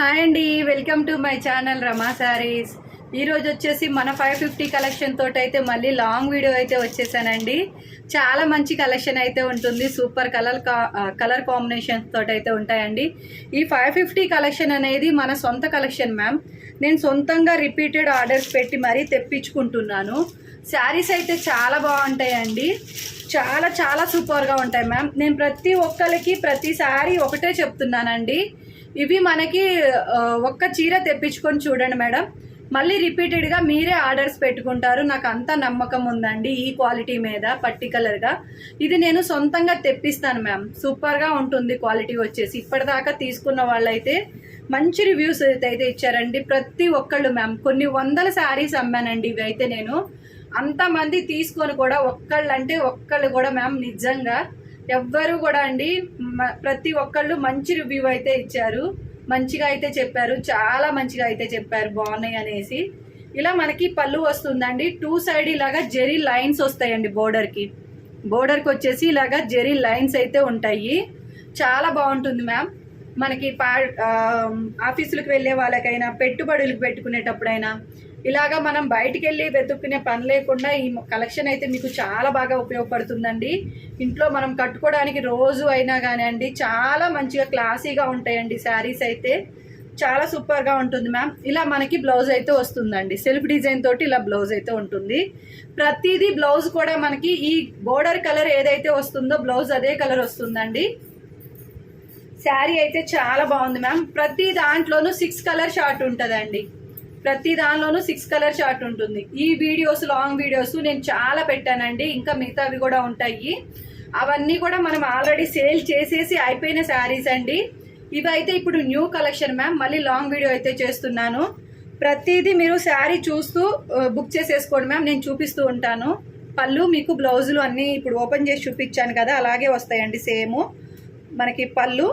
Hi అండి welcome to my channel Rama sarees. ఈరోజు వచ్చేసి మన ఫైవ్ ఫిఫ్టీ కలెక్షన్ తోటి అయితే మళ్ళీ లాంగ్ వీడియో అయితే వచ్చేసానండి. చాలా మంచి కలెక్షన్ అయితే ఉంటుంది. సూపర్ కలర్ కలర్ కాంబినేషన్స్ తోటి అయితే ఉంటాయండి. ఈ ఫైవ్ ఫిఫ్టీ కలెక్షన్ అనేది మన సొంత కలెక్షన్ మ్యామ్. నేను సొంతంగా రిపీటెడ్ ఆర్డర్స్ పెట్టి మరీ తెప్పించుకుంటున్నాను. శారీస్ అయితే చాలా బాగుంటాయండి. చాలా చాలా సూపర్గా ఉంటాయి మ్యామ్. నేను ప్రతి ఒక్కరికి ప్రతిసారి ఒకటే చెప్తున్నానండి. ఇవి మనకి ఒక్క చీర తెప్పించుకొని చూడండి మేడం. మళ్ళీ రిపీటెడ్గా మీరే ఆర్డర్స్ పెట్టుకుంటారు. నాకు అంత నమ్మకం ఉందండి ఈ క్వాలిటీ మీద పర్టికులర్గా ఇది నేను సొంతంగా తెప్పిస్తాను మ్యామ్. సూపర్గా ఉంటుంది క్వాలిటీ వచ్చేసి. ఇప్పటిదాకా తీసుకున్న వాళ్ళైతే మంచి రివ్యూస్ అయితే ఇచ్చారండి. ప్రతి ఒక్కళ్ళు మ్యామ్. కొన్ని వందల శారీస్ అమ్మానండి ఇవి అయితే నేను. అంతమంది తీసుకొని కూడా ఒక్కళ్ళు అంటే ఒక్కళ్ళు కూడా మ్యామ్ నిజంగా ఎవ్వరు కూడా అండి మ- ప్రతి ఒక్కళ్ళు మంచి రివ్యూ అయితే ఇచ్చారు. మంచిగా అయితే చెప్పారు. చాలా మంచిగా అయితే చెప్పారు బాగున్నాయి అనేసి. ఇలా మనకి పళ్ళు వస్తుందండి. టూ సైడ్ ఇలాగా జెరీ లైన్స్ వస్తాయండి బోర్డర్కి బోర్డర్కి వచ్చేసి ఇలాగా జెరీ లైన్స్ అయితే ఉంటాయి. చాలా బాగుంటుంది మ్యామ్. మనకి పా ఆఫీసులకు వెళ్ళే వాళ్ళకైనా పెట్టుబడులకు పెట్టుకునేటప్పుడైనా ఇలాగా మనం బయటికి వెళ్ళి వెతుక్కునే పని లేకుండా ఈ కలెక్షన్ అయితే మీకు చాలా బాగా ఉపయోగపడుతుందండి. ఇంట్లో మనం కట్టుకోవడానికి రోజు అయినా కానీ అండి చాలా మంచిగా క్లాసీగా ఉంటాయండి శారీస్ అయితే. చాలా సూపర్గా ఉంటుంది మ్యామ్. ఇలా మనకి బ్లౌజ్ అయితే వస్తుందండి. సెల్ఫ్ డిజైన్ తోటి ఇలా బ్లౌజ్ అయితే ఉంటుంది. ప్రతిదీ బ్లౌజ్ కూడా మనకి ఈ బోర్డర్ కలర్ ఏదైతే వస్తుందో బ్లౌజ్ అదే కలర్ వస్తుందండి. శారీ అయితే చాలా బాగుంది మ్యామ్. ప్రతి దాంట్లోనూ సిక్స్ కలర్ షార్ట్ ఉంటుందండి. ప్రతి దానిలోనూ సిక్స్ కలర్ షార్ట్ ఉంటుంది. ఈ వీడియోస్ లాంగ్ వీడియోస్ నేను చాలా పెట్టానండి. ఇంకా మిగతావి కూడా ఉంటాయి. అవన్నీ కూడా మనం ఆల్రెడీ సేల్ చేసేసి అయిపోయిన శారీస్ అండి. ఇవైతే ఇప్పుడు న్యూ కలెక్షన్ మ్యామ్. మళ్ళీ లాంగ్ వీడియో అయితే చేస్తున్నాను. ప్రతిదీ మీరు శారీ చూస్తూ బుక్ చేసేసుకోండి మ్యామ్. నేను చూపిస్తూ ఉంటాను. పళ్ళు మీకు బ్లౌజులు అన్నీ ఇప్పుడు ఓపెన్ చేసి చూపించాను కదా అలాగే వస్తాయండి సేమ్. మనకి పళ్ళు.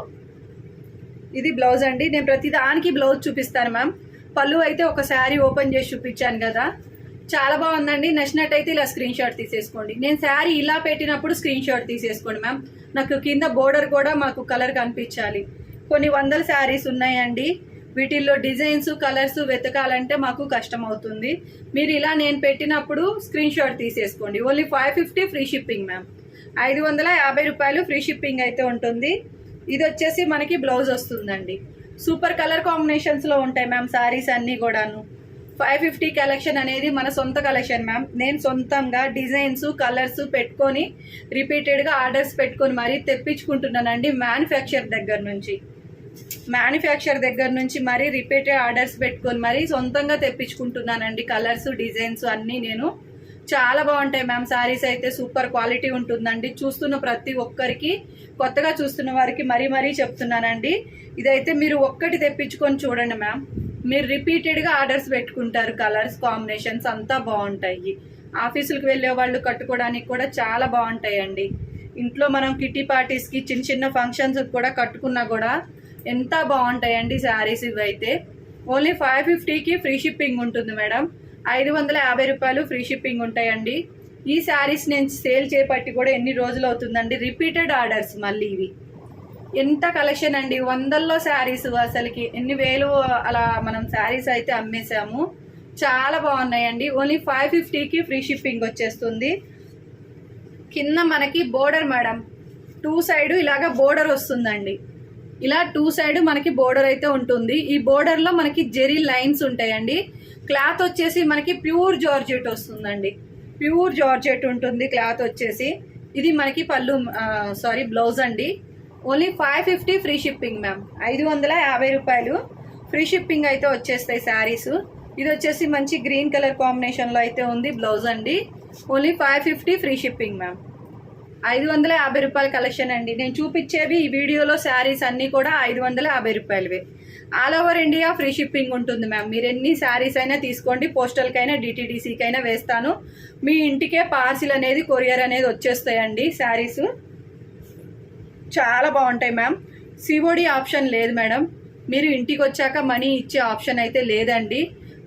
ఇది బ్లౌజ్ అండి. నేను ప్రతి దానికి బ్లౌజ్ చూపిస్తాను మ్యామ్. పళ్ళు అయితే ఒక శారీ ఓపెన్ చేసి చూపించాను కదా. చాలా బాగుందండి. నచ్చినట్టయితే ఇలా స్క్రీన్ షాట్ తీసేసుకోండి. నేను శారీ ఇలా పెట్టినప్పుడు స్క్రీన్ షాట్ తీసేసుకోండి మ్యామ్. నాకు కింద బోర్డర్ కూడా మాకు కలర్ కనిపించాలి. కొన్ని వందల శారీస్ ఉన్నాయండి. వీటిల్లో డిజైన్స్ కలర్స్ వెతకాలంటే మాకు కష్టం అవుతుంది. మీరు ఇలా నేను పెట్టినప్పుడు స్క్రీన్ షాట్ తీసేసుకోండి. Only five fifty free shipping ma'am. ఐదు వందల యాభై రూపాయలు ఫ్రీ షిప్పింగ్ అయితే ఉంటుంది. ఇది వచ్చేసి మనకి బ్లౌజ్ వస్తుందండి. సూపర్ కలర్ కాంబినేషన్స్లో ఉంటాయి మ్యామ్ శారీస్ అన్నీ కూడాను. ఫైవ్ ఫిఫ్టీ కలెక్షన్ అనేది మన సొంత కలెక్షన్ మ్యామ్. నేను సొంతంగా డిజైన్స్ కలర్స్ పెట్టుకొని రిపీటెడ్గా ఆర్డర్స్ పెట్టుకొని మరీ తెప్పించుకుంటున్నానండి మ్యానుఫ్యాక్చర్ దగ్గర నుంచి. మ్యానుఫ్యాక్చర్ దగ్గర నుంచి మరీ రిపీటెడ్ ఆర్డర్స్ పెట్టుకొని మరీ సొంతంగా తెప్పించుకుంటున్నానండి కలర్స్ డిజైన్స్ అన్నీ నేను. చాలా బాగుంటాయి మ్యామ్. శారీస్ అయితే సూపర్ క్వాలిటీ ఉంటుందండి. చూస్తున్న ప్రతి ఒక్కరికి కొత్తగా చూస్తున్న వారికి మరీ మరీ చెప్తున్నానండి. ఇదైతే మీరు ఒక్కటి తెప్పించుకొని చూడండి మ్యామ్. మీరు రిపీటెడ్గా ఆర్డర్స్ పెట్టుకుంటారు కలర్స్ కాంబినేషన్స్ అంతా బాగుంటాయి. ఆఫీసులకు వెళ్ళే వాళ్ళు కట్టుకోవడానికి కూడా చాలా బాగుంటాయండి. ఇంట్లో మనం కిటీ పార్టీస్కి చిన్న చిన్న ఫంక్షన్స్ కూడా కట్టుకున్నా కూడా ఎంత బాగుంటాయండి శారీస్ ఇవైతే. ఓన్లీ ఫైవ్ ఫిఫ్టీకి ఫ్రీ షిప్పింగ్ ఉంటుంది మేడం. ఐదు వందల యాభై రూపాయలు ఫ్రీ షిప్పింగ్ ఉంటాయండి. ఈ శారీస్ నేను సేల్ చేపట్టి కూడా ఎన్ని రోజులు అవుతుందండి? రిపీటెడ్ ఆర్డర్స్ మళ్ళీ ఇవి. ఎంత కలెక్షన్ అండి? వందల్లో శారీస్ అసలుకి. ఎన్ని వేలు అలా మనం శారీస్ అయితే అమ్మేశాము. చాలా బాగున్నాయండి. ఓన్లీ ఫైవ్ ఫిఫ్టీకి ఫ్రీ షిప్పింగ్ వచ్చేస్తుంది. కింద మనకి బోర్డర్ మేడం. టూ సైడ్ ఇలాగ బోర్డర్ వస్తుందండి. ఇలా టూ సైడ్ మనకి బోర్డర్ అయితే ఉంటుంది. ఈ బోర్డర్లో మనకి జెరీ లైన్స్ ఉంటాయండి. క్లాత్ వచ్చేసి మనకి ప్యూర్ జార్జెట్ వస్తుందండి. ప్యూర్ జార్జెట్ ఉంటుంది క్లాత్ వచ్చేసి. ఇది మనకి పళ్ళు సారీ బ్లౌజ్ అండి. Only five fifty free shipping ma'am. ఐదు వందల యాభై రూపాయలు ఫ్రీ షిప్పింగ్ అయితే వచ్చేస్తాయి శారీస్. ఇది వచ్చేసి మంచి గ్రీన్ కలర్ కాంబినేషన్లో అయితే ఉంది బ్లౌజ్ అండి. Only five fifty free shipping ma'am. ఐదు వందల యాభై రూపాయల కలెక్షన్ అండి. నేను చూపించేవి ఈ వీడియోలో శారీస్ అన్నీ కూడా ఐదు వందల యాభై రూపాయలవే. All over India free shipping ఉంటుంది మ్యామ్. మీరు ఎన్ని శారీస్ అయినా తీసుకోండి పోస్టల్కైనా డిటీడీసీకైనా వేస్తాను. మీ ఇంటికే పార్సిల్ అనేది కొరియర్ అనేది వచ్చేస్తాయండి శారీస్. చాలా బాగుంటాయి మ్యామ్. సిఓడి ఆప్షన్ లేదు మేడం. మీరు ఇంటికి వచ్చాక మనీ ఇచ్చే ఆప్షన్ అయితే లేదండి.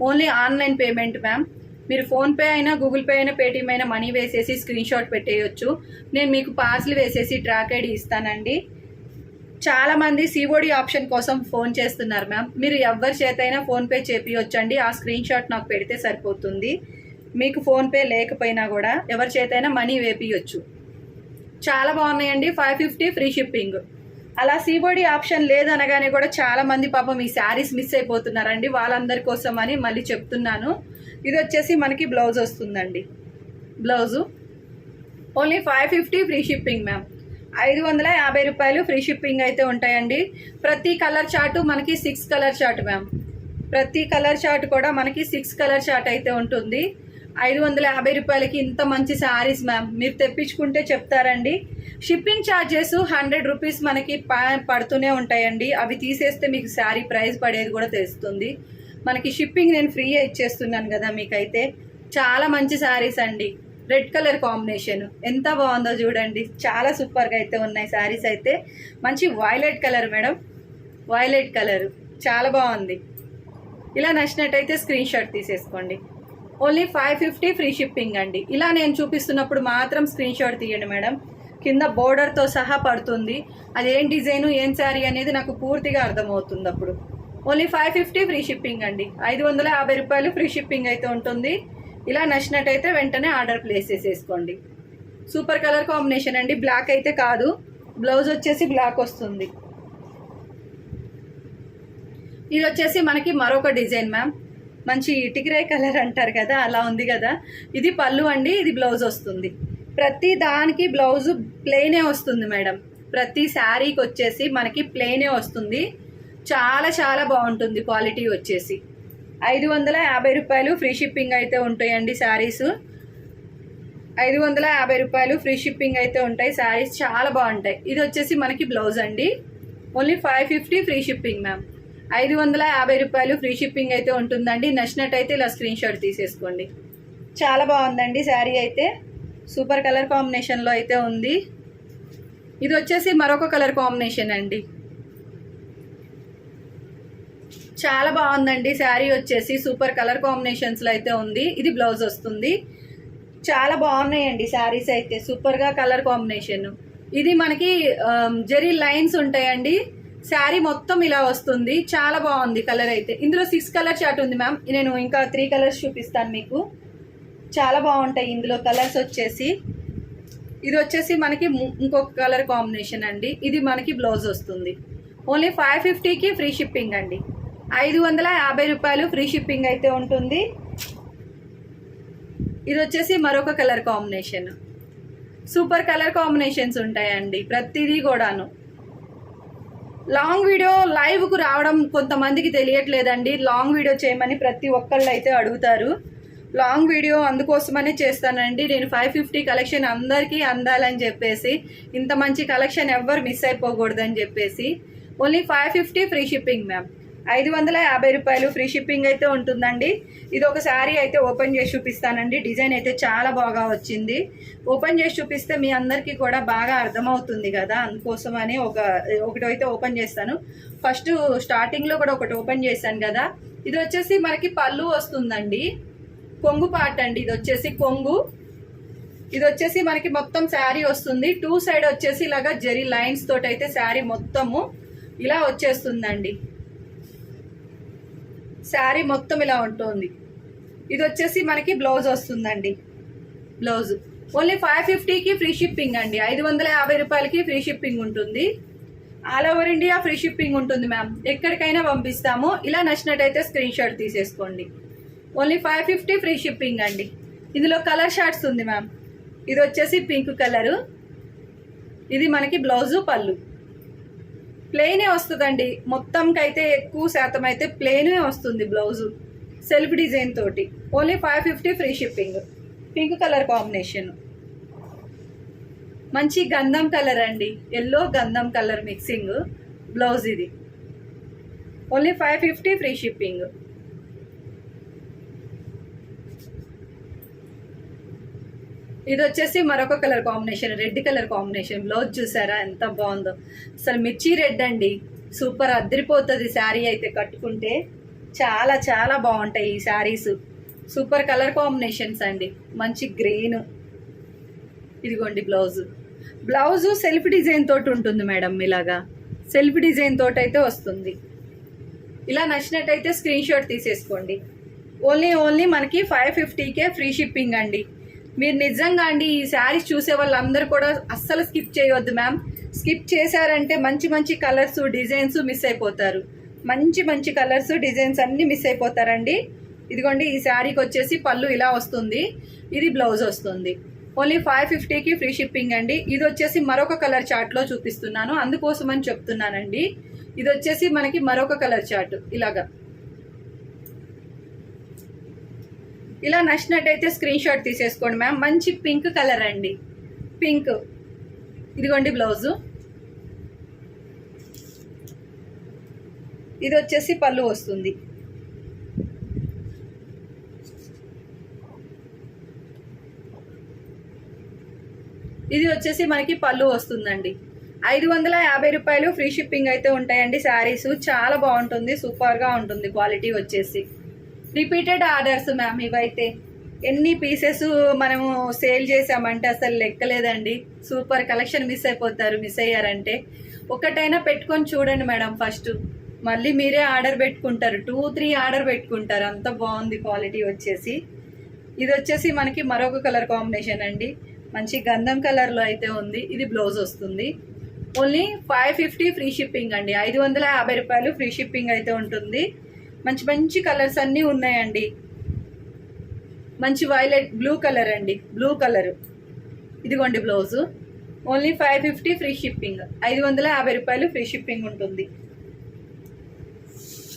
Only online payment ma'am. మీరు ఫోన్పే అయినా గూగుల్ పే అయినా పేటిఎం అయినా మనీ వేసేసి స్క్రీన్ షాట్ పెట్టేయచ్చు. నేను మీకు పార్సిల్ వేసేసి ట్రాక్ ఐడి ఇస్తానండి. చాలా మంది సిఓడి ఆప్షన్ కోసం ఫోన్ చేస్తున్నారు మ్యామ్ మీరు ఎవరి చేతైనా ఫోన్పే చేపియొచ్చండి. ఆ స్క్రీన్ షాట్ నాకు పెడితే సరిపోతుంది. మీకు ఫోన్పే లేకపోయినా కూడా ఎవరి చేతైనా మనీ వేపియొచ్చు. చాలా బాగున్నాయండి. ఫైవ్ ఫిఫ్టీ ఫ్రీ షిప్పింగ్ అలా సీబోడి ఆప్షన్ లేదనగానే కూడా చాలా మంది పాపం ఈ శారీస్ మిస్ అయిపోతున్నారండి. వాళ్ళందరి కోసం అని మళ్ళీ చెప్తున్నాను. ఇది వచ్చేసి మనకి బ్లౌజ్ వస్తుందండి. Blouse only five fifty free shipping ma'am ఐదు వందల యాభై రూపాయలు ఫ్రీ షిప్పింగ్ అయితే ఉంటాయండి. ప్రతి కలర్ చార్ట్ మనకి సిక్స్ కలర్ చార్ట్ మ్యామ్. ప్రతి కలర్ చార్ట్ కూడా మనకి సిక్స్ కలర్ చార్ట్ అయితే ఉంటుంది. ఐదు వందల యాభై రూపాయలకి ఇంత మంచి శారీస్ మ్యామ్. మీరు తెప్పించుకుంటే చెప్తారండి. షిప్పింగ్ ఛార్జెస్ హండ్రెడ్ రూపీస్ మనకి పడుతూనే ఉంటాయండి. అవి తీసేస్తే మీకు శారీ ప్రైస్ పడేది కూడా తెలుస్తుంది. మనకి షిప్పింగ్ నేను ఫ్రీగా ఇచ్చేస్తున్నాను కదా మీకైతే. చాలా మంచి శారీస్ అండి. Red colour combination. ఎంత బాగుందో చూడండి. చాలా సూపర్గా అయితే ఉన్నాయి శారీస్ అయితే. మంచి violet colour madam. Violet colour. చాలా బాగుంది. ఇలా నచ్చినట్టయితే స్క్రీన్ షాట్ తీసేసుకోండి. Only five fifty free shipping అండి. ఇలా నేను చూపిస్తున్నప్పుడు మాత్రం స్క్రీన్ షాట్ తీయండి మేడం. కింద బోర్డర్తో సహా పడుతుంది. అది ఏం డిజైను ఏం శారీ అనేది నాకు పూర్తిగా అర్థమవుతుంది అప్పుడు. Only five fifty free shipping అండి. ఐదు వందల యాభై రూపాయలు ఫ్రీ షిప్పింగ్ అయితే ఉంటుంది. ఇలా నచ్చినట్టయితే వెంటనే ఆర్డర్ ప్లేస్ చేసేసుకోండి. సూపర్ కలర్ కాంబినేషన్ అండి. బ్లాక్ అయితే కాదు. బ్లౌజ్ వచ్చేసి బ్లాక్ వస్తుంది. ఇది వచ్చేసి మనకి మరొక డిజైన్ మ్యామ్. మంచి ఇటికిరాయ్ కలర్ అంటారు కదా అలా ఉంది కదా. ఇది పళ్ళు అండి ఇది బ్లౌజ్ వస్తుంది. ప్రతి దానికి బ్లౌజ్ ప్లెయినే వస్తుంది మేడం. ప్రతి శారీకి వచ్చేసి మనకి ప్లెయినే వస్తుంది. చాలా చాలా బాగుంటుంది క్వాలిటీ వచ్చేసి. ఐదు వందల యాభై రూపాయలు ఫ్రీ షిప్పింగ్ అయితే ఉంటాయండి శారీస్. ఐదు వందల యాభై రూపాయలు ఫ్రీ షిప్పింగ్ అయితే ఉంటాయి. శారీస్ చాలా బాగుంటాయి. ఇది వచ్చేసి మనకి బ్లౌజ్ అండి. Only five fifty free shipping ma'am. ఐదు వందల యాభై రూపాయలు ఫ్రీ షిప్పింగ్ అయితే ఉంటుందండి. నచ్చినట్టయితే ఇలా స్క్రీన్ షాట్ తీసేసుకోండి. చాలా బాగుందండి శారీ అయితే. సూపర్ కలర్ కాంబినేషన్లో అయితే ఉంది. ఇది వచ్చేసి మరొక కలర్ కాంబినేషన్ అండి. చాలా బాగుందండి. శారీ వచ్చేసి సూపర్ కలర్ కాంబినేషన్స్లో అయితే ఉంది. ఇది బ్లౌజ్ వస్తుంది. చాలా బాగున్నాయండి శారీస్ అయితే. సూపర్గా కలర్ కాంబినేషన్. ఇది మనకి జరీ లైన్స్ ఉంటాయండి. శారీ మొత్తం ఇలా వస్తుంది. చాలా బాగుంది కలర్ అయితే. ఇందులో సిక్స్ కలర్ చార్ట్ ఉంది మ్యామ్. నేను ఇంకా త్రీ కలర్స్ చూపిస్తాను మీకు. చాలా బాగుంటాయి ఇందులో కలర్స్ వచ్చేసి. ఇది వచ్చేసి మనకి ఇంకొక కలర్ కాంబినేషన్ అండి. ఇది మనకి బ్లౌజ్ వస్తుంది. ఓన్లీ ఫైవ్ ఫిఫ్టీకి ఫ్రీ షిప్పింగ్ అండి. ఐదు వందల యాభై రూపాయలు ఫ్రీ షిప్పింగ్ అయితే ఉంటుంది. ఇది వచ్చేసి మరొక colour combination. Super colour combinations ఉంటాయండి ప్రతిదీ కూడాను. లాంగ్ వీడియో లైవ్కు రావడం కొంతమందికి తెలియట్లేదండి. లాంగ్ వీడియో చేయమని ప్రతి ఒక్కళ్ళు అయితే అడుగుతారు. లాంగ్ వీడియో అందుకోసమనే చేస్తానండి. నేను ఫైవ్ ఫిఫ్టీ కలెక్షన్ అందరికీ అందాలని చెప్పేసి ఇంత మంచి కలెక్షన్ ఎవ్వరు మిస్ అయిపోకూడదని చెప్పేసి only five fifty free shipping ma'am. ఐదు వందల యాభై రూపాయలు ఫ్రీ షిప్పింగ్ అయితే ఉంటుందండి. ఇది ఒక శారీ అయితే ఓపెన్ చేసి చూపిస్తానండి. డిజైన్ అయితే చాలా బాగా వచ్చింది. ఓపెన్ చేసి చూపిస్తే మీ అందరికీ కూడా బాగా అర్థమవుతుంది కదా? అందుకోసమని ఒక ఒకటి అయితే ఓపెన్ చేస్తాను. ఫస్ట్ స్టార్టింగ్లో కూడా ఒకటి ఓపెన్ చేశాను కదా? ఇది వచ్చేసి మనకి పళ్ళు వస్తుందండి. కొంగు పార్ట్ అండి. ఇది వచ్చేసి కొంగు. ఇది వచ్చేసి మనకి మొత్తం శారీ వస్తుంది. టూ సైడ్ వచ్చేసి ఇలాగా జెరీ లైన్స్ తోటైతే అయితే శారీ మొత్తము ఇలా వచ్చేస్తుందండి. శారీ మొత్తం ఇలా ఉంటుంది. ఇది వచ్చేసి మనకి బ్లౌజ్ వస్తుందండి. బ్లౌజ్. ఓన్లీ ఫైవ్ ఫిఫ్టీకి ఫ్రీ షిప్పింగ్ అండి. ఐదు వందల యాభై రూపాయలకి ఫ్రీ షిప్పింగ్ ఉంటుంది. All over India free shipping ఉంటుంది మ్యామ్. ఎక్కడికైనా పంపిస్తాము. ఇలా నచ్చినట్టయితే స్క్రీన్ షాట్ తీసేసుకోండి. Only five fifty free shipping అండి. ఇందులో కలర్ షార్ట్స్ ఉంది మ్యామ్. ఇది వచ్చేసి పింక్ కలరు. ఇది మనకి బ్లౌజు పళ్ళు. ప్లెయినే వస్తుందండి. మొత్తంకైతే ఎక్కువ శాతం అయితే ప్లెయినే వస్తుంది బ్లౌజు సెల్ఫ్ డిజైన్ తోటి. Only five fifty free shipping pink colour combination మంచి గంధం కలర్ అండి. ఎల్లో గంధం కలర్ మిక్సింగ్ బ్లౌజ్ ఇది. Only five fifty free shipping ఇది వచ్చేసి మరొక colour combination red colour combination. Blouse చూసారా ఎంత బాగుందో. అసలు మిర్చి రెడ్ అండి. సూపర్ అద్దరిపోతుంది శారీ అయితే కట్టుకుంటే. చాలా చాలా బాగుంటాయి ఈ శారీస్. సూపర్ కలర్ కాంబినేషన్స్ అండి. మంచి గ్రీన్. ఇదిగోండి బ్లౌజ్. బ్లౌజ్ సెల్ఫ్ డిజైన్ తోటి ఉంటుంది మేడం ఇలాగా. సెల్ఫ్ డిజైన్ తోటి అయితే వస్తుంది. ఇలా నచ్చినట్టయితే స్క్రీన్ షాట్ తీసేసుకోండి. ఓన్లీ ఓన్లీ మనకి ఫైవ్ ఫిఫ్టీకే ఫ్రీ షిప్పింగ్ అండి. మీరు నిజంగా అండి ఈ శారీస్ చూసే వాళ్ళందరూ కూడా అస్సలు స్కిప్ చేయవద్దు మ్యామ్. స్కిప్ చేశారంటే మంచి మంచి కలర్స్ డిజైన్స్ మిస్ అయిపోతారు. మంచి మంచి కలర్స్ డిజైన్స్ అన్నీ మిస్ అయిపోతారండి. ఇదిగోండి ఈ శారీకి వచ్చేసి పళ్ళు ఇలా వస్తుంది. ఇది బ్లౌజ్ వస్తుంది. ఓన్లీ ఫైవ్ ఫిఫ్టీకి ఫ్రీ షిప్పింగ్ అండి. ఇది వచ్చేసి మరొక కలర్ చార్ట్లో చూపిస్తున్నాను. అందుకోసం అని చెప్తున్నానండి. ఇది వచ్చేసి మనకి మరొక కలర్ చార్ట్. ఇలాగా. ఇలా నచ్చినట్టయితే స్క్రీన్ షాట్ తీసేసుకోండి మ్యామ్. మంచి పింక్ కలర్ అండి. పింక్. ఇదిగోండి బ్లౌజు. ఇది వచ్చేసి పళ్ళు వస్తుంది. ఇది వచ్చేసి మనకి పళ్ళు వస్తుందండి. ఐదు వందల యాభై రూపాయలు ఫ్రీ షిప్పింగ్ అయితే ఉంటాయండి శారీస్. చాలా బాగుంటుంది. సూపర్గా ఉంటుంది క్వాలిటీ వచ్చేసి. రిపీటెడ్ ఆర్డర్స్ మ్యామ్ ఇవైతే. ఎన్ని పీసెస్ మనము సేల్ చేసామంటే అసలు లెక్కలేదండి. సూపర్ కలెక్షన్ మిస్ అయిపోతారు మిస్ అయ్యారంటే. ఒకటైనా పెట్టుకొని చూడండి మేడం ఫస్ట్ మళ్ళీ మీరే ఆర్డర్ పెట్టుకుంటారు. టూ త్రీ ఆర్డర్ పెట్టుకుంటారు. అంత బాగుంది క్వాలిటీ వచ్చేసి. ఇది వచ్చేసి మనకి మరొక కలర్ కాంబినేషన్ అండి. మంచి గంధం కలర్లో అయితే ఉంది. ఇది బ్లౌజ్ వస్తుంది. Only five fifty free shipping అండి. ఐదు వందల యాభై రూపాయలు ఫ్రీ షిప్పింగ్ అయితే ఉంటుంది. మంచి మంచి కలర్స్ అన్నీ ఉన్నాయండి. మంచి వైలెట్ బ్లూ కలర్ అండి. బ్లూ కలర్ ఇదిగోండి blouse only five fifty free shipping ఐదు వందల యాభై రూపాయలు ఫ్రీ షిప్పింగ్ ఉంటుంది.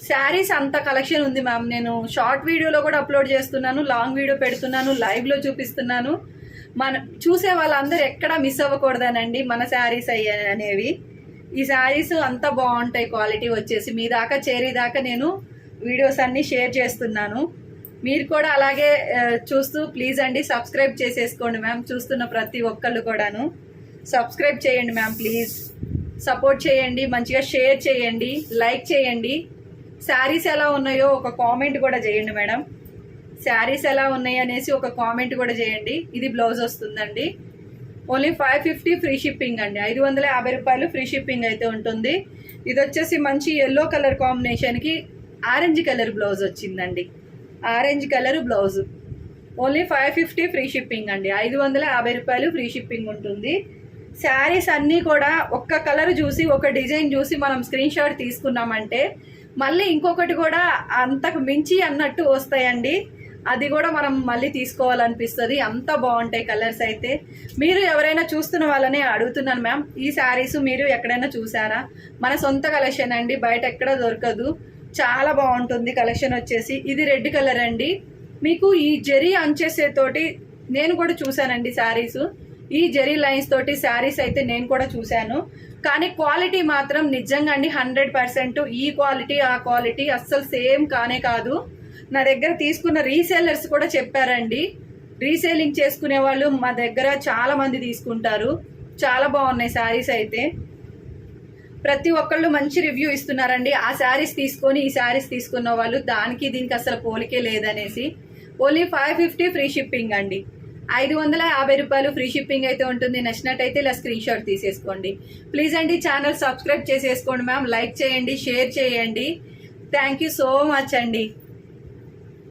శారీస్ అంత కలెక్షన్ ఉంది మ్యామ్ నేను షార్ట్ వీడియోలో కూడా అప్లోడ్ చేస్తున్నాను లాంగ్ వీడియో పెడుతున్నాను లైవ్లో చూపిస్తున్నాను. మన చూసే వాళ్ళందరూ ఎక్కడా మిస్ అవ్వకూడదనండి మన శారీస్ అయ్యా అనేవి. ఈ శారీస్ అంత బాగుంటాయి క్వాలిటీ వచ్చేసి. మీ దాకా చేరేదాకా నేను వీడియోస్ అన్నీ షేర్ చేస్తున్నాను. మీరు కూడా అలాగే చూస్తూ ప్లీజ్ అండి సబ్స్క్రైబ్ చేసేసుకోండి మ్యామ్. చూస్తున్న ప్రతి ఒక్కళ్ళు కూడాను. సబ్స్క్రైబ్ చేయండి మ్యామ్ ప్లీజ్. సపోర్ట్ చేయండి మంచిగా షేర్ చేయండి లైక్ చేయండి. శారీస్ ఎలా ఉన్నాయో ఒక కామెంట్ కూడా చేయండి మేడం. శారీస్ ఎలా ఉన్నాయి అనేసి ఒక కామెంట్ కూడా చేయండి. ఇది బ్లౌజ్ వస్తుందండి. Only five fifty free shipping అండి. ఐదు వందల యాభై రూపాయలు ఫ్రీ షిప్పింగ్ అయితే ఉంటుంది. ఇది వచ్చేసి మంచి ఎల్లో కలర్ కాంబినేషన్కి ఆరెంజ్ కలర్ బ్లౌజ్ వచ్చిందండి. Orange colour blouse. Only five fifty free shipping అండి. ఐదు వందల యాభై రూపాయలు ఫ్రీ షిప్పింగ్ ఉంటుంది. శారీస్ అన్నీ కూడా ఒక్క కలర్ చూసి ఒక డిజైన్ చూసి మనం స్క్రీన్ షాట్ తీసుకున్నామంటే మళ్ళీ ఇంకొకటి కూడా అంతకు మించి అన్నట్టు వస్తాయండి. అది కూడా మనం మళ్ళీ తీసుకోవాలనిపిస్తుంది. అంత బాగుంటాయి కలర్స్ అయితే. మీరు ఎవరైనా చూస్తున్న వాళ్ళని అడుగుతున్నాను మ్యామ్ ఈ శారీస్ మీరు ఎక్కడైనా చూసారా? మన సొంత కలెక్షన్ అండి. బయట ఎక్కడ దొరకదు. చాలా బాగుంటుంది. కలెక్షన్ వచ్చేసి ఇది రెడ్ కలర్ అండి. మీకు ఈ జెరీ అంచేసేతోటి నేను కూడా చూశానండి శారీస్. ఈ జెరీ లైన్స్ తోటి శారీస్ అయితే నేను కూడా చూశాను. కానీ క్వాలిటీ మాత్రం నిజంగా అండి హండ్రెడ్ పర్సెంట్ ఈ క్వాలిటీ ఆ క్వాలిటీ అస్సలు సేమ్ కానే కాదు. నా దగ్గర తీసుకున్న రీసేలర్స్ కూడా చెప్పారండి. రీసేలింగ్ చేసుకునే వాళ్ళు మా దగ్గర చాలా మంది తీసుకుంటారు. చాలా బాగున్నాయి శారీస్ అయితే. ప్రతి ఒక్కళ్ళు మంచి రివ్యూ ఇస్తున్నారండి. ఆ శారీస్ తీసుకొని ఈ శారీస్ తీసుకున్న వాళ్ళు దానికి దీనికి అసలు పోలికే లేదనేసి. Only five fifty free shipping అండి. ఐదు వందల యాభై రూపాయలు ఫ్రీ షిప్పింగ్ అయితే ఉంటుంది. నచ్చినట్టయితే ఇలా స్క్రీన్ షాట్ తీసేసుకోండి. ప్లీజ్ అండి ఛానల్ సబ్స్క్రైబ్ చేసేసుకోండి మ్యామ్. లైక్ చేయండి షేర్ చేయండి. థ్యాంక్ యూ సో మచ్ అండి.